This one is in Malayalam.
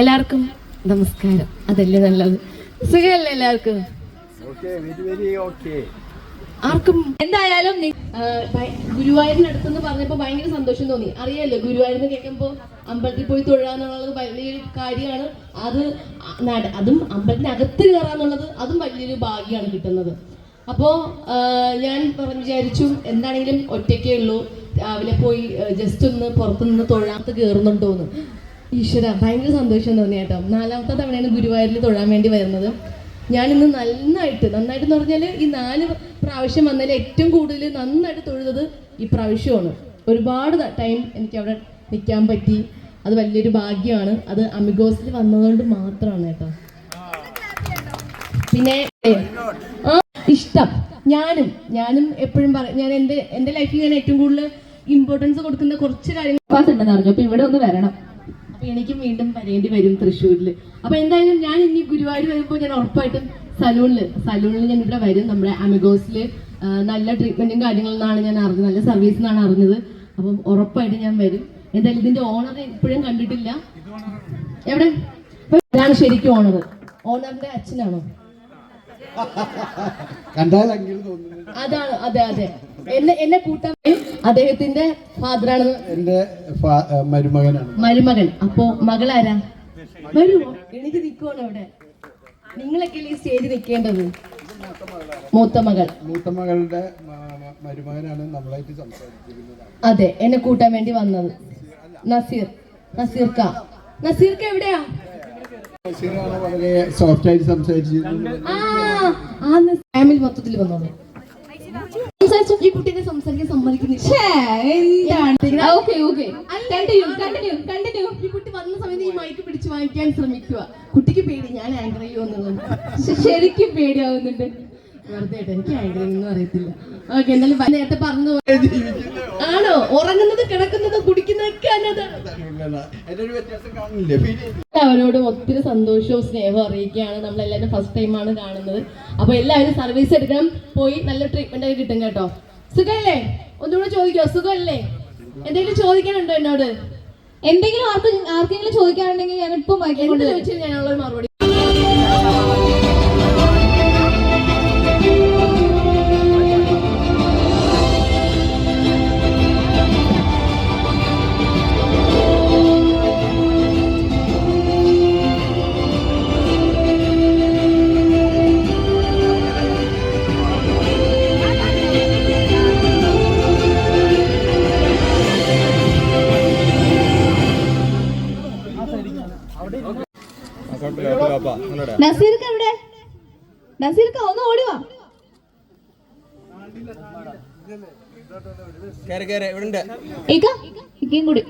എല്ലാവർക്കും നമസ്കാരം. അതല്ലേ നല്ലത്? സുഖമല്ലേ എല്ലാവർക്കും? ആർക്കും? എന്തായാലും ഗുരുവായൂരിനടുത്ത് ആ, പറഞ്ഞപ്പോൾ ഭയങ്കര സന്തോഷം തോന്നി. അറിയാലോ ഗുരുവായൂരിന്ന് കേൾക്കുമ്പോ അമ്പലത്തിൽ പോയി തൊഴാന്നുള്ളത് വലിയൊരു കാര്യമാണ്. അത് അതും അമ്പലത്തിനകത്ത് കയറാന്നുള്ളത് അതും വലിയൊരു ഭാഗ്യമാണ് കിട്ടുന്നത്. അപ്പോ ഞാൻ പറഞ്ഞു വിചാരിച്ചു എന്താണെങ്കിലും ഒറ്റയ്ക്കേ ഉള്ളൂ. രാവിലെ പോയി ജസ്റ്റ് ഒന്ന് പുറത്തുനിന്ന് തൊഴാത്ത് കയറുന്നുണ്ടോന്ന്. ഈശ്വര ഭയങ്കര സന്തോഷം തോന്നി കേട്ടോ. നാലാമത്തെ തവണയാണ് ഗുരുവായൂരിൽ തൊഴാൻ വേണ്ടി വരുന്നത്. ഞാൻ ഇന്ന് നന്നായിട്ട് നന്നായിട്ട് എന്ന് പറഞ്ഞാൽ ഈ നാല് പ്രാവശ്യം വന്നതിൽ ഏറ്റവും കൂടുതൽ നന്നായിട്ട് തൊഴുതത് ഈ പ്രാവശ്യമാണ്. ഒരുപാട് ടൈം എനിക്ക് അവിടെ നിൽക്കാൻ പറ്റി. അത് വലിയൊരു ഭാഗ്യമാണ്. അത് അമിഗോസിൽ വന്നതുകൊണ്ട് മാത്രമാണ് കേട്ടോ. പിന്നെ ആ ഇഷ്ടം. ഞാനും ഞാനും എപ്പോഴും പറ ഞാൻ എന്റെ എന്റെ ലൈഫിൽ ഞാൻ ഏറ്റവും കൂടുതൽ ഇമ്പോർട്ടൻസ് കൊടുക്കുന്ന കുറച്ച് കാര്യങ്ങൾ ഉണ്ടെന്ന് പറഞ്ഞു അപ്പോൾ ഇവിടെ ഒന്ന് വരണം. എനിക്കും വീണ്ടും വരേണ്ടി വരും തൃശ്ശൂരിൽ അപ്പൊ എന്തായാലും ഞാൻ ഇനി ഗുരുവായൂർ വരുമ്പോൾ ഞാൻ ഉറപ്പായിട്ടും സലൂണിൽ സലൂണിൽ ഞാൻ ഇവിടെ വരും നമ്മുടെ അമിഗോസിൽ നല്ല ട്രീറ്റ്മെന്റും കാര്യങ്ങളും എന്നാണ് ഞാൻ അറിഞ്ഞത്. നല്ല സർവീസ് എന്നാണ് അറിഞ്ഞത്. അപ്പം ഉറപ്പായിട്ട് ഞാൻ വരും. എന്തായാലും ഇതിന്റെ ഓണർ ഇപ്പോഴും കണ്ടിട്ടില്ല. എവിടെ? ഇതാണ് ശരിക്കും ഓണർ ഓണറിന്റെ അച്ഛനാണോ? അതാണ് അതെ അതെ. എന്നെ എന്നെ കൂട്ടാൻ അദ്ദേഹത്തിന്റെ ഫാദറാണ് എന്റെ മരുമകനാണ്. മരുമകൻ. അപ്പോ മകളാരാ? വരുമോ എനിക്ക് നിൽക്കുവാണ് അവിടെ? നിങ്ങളൊക്കെ ഈ സ്റ്റേജ് നിൽക്കേണ്ടത്? മൂത്ത മകൾ. മൂത്ത മകളുടെ മരുമകനാണ് നമ്മളായിട്ട് സംസാരിച്ചിരിക്കുന്നത്. അതെ എന്നെ കൂട്ടാൻ വേണ്ടി വന്നത്. നസീർ. നസീർക്ക നസീർക്ക എവിടെയാ? ബഷീറാണ് വളരെ സോഫ്റ്റ് ആയിട്ട് സംസാരിച്ചിരുന്നത്. ആ ആ ഫാമിലി മൊത്തത്തിൽ വന്നോളൂ. സംസാരിച്ചോ? ഈ കുട്ടീനെ സംസാരിക്കാൻ സമ്മതിക്കുന്നില്ല. എന്താണ് okay okay. Continue continue continue ഈ കുട്ടി വന്ന സമയത്ത് ഈ മൈക്ക് പിടിച്ച് വാങ്ങിക്കാൻ ശ്രമിക്കുക. കുട്ടിക്ക് പേടി ഞാൻ ആങ്കർ ചെയ്യുമെന്നുള്ളത് ശരിക്കും പേടിയാവുന്നുണ്ട്. വെറുതെ എനിക്ക് ഒന്നും അറിയത്തില്ല. ഓക്കെ എന്തായാലും നേരത്തെ പറഞ്ഞു ആണോ? ഉറങ്ങുന്നത് കിടക്കുന്നത് കുടിക്കുന്നതൊക്കെ അവരോട് ഒത്തിരി സന്തോഷവും സ്നേഹവും അറിയിക്കുകയാണ്. നമ്മൾ എല്ലാവരും ഫസ്റ്റ് ടൈമാണ് കാണുന്നത്. അപ്പൊ എല്ലാവരും സർവീസ് എടുക്കണം. പോയി നല്ല ട്രീറ്റ്മെന്റ് ഒക്കെ കിട്ടും കേട്ടോ. സുഖല്ലേ ഒന്നുകൂടെ ചോദിക്കോ? സുഖല്ലേ എന്തെങ്കിലും ചോദിക്കാനുണ്ടോ എന്നോട്? എന്തെങ്കിലും ആർക്കും ആർക്കെങ്കിലും ചോദിക്കാനുണ്ടെങ്കിൽ ഞാൻ ഇപ്പം ചോദിച്ചാൽ ഞാനുള്ള മറുപടി നസീർക്ക് എവിടെ? നസീർക്ക് ഒന്ന് ഓടിവാ. കേറി കേറി ഇവിടെ ഉണ്ട് ഇക്ക ഇക്കയും കൂടി.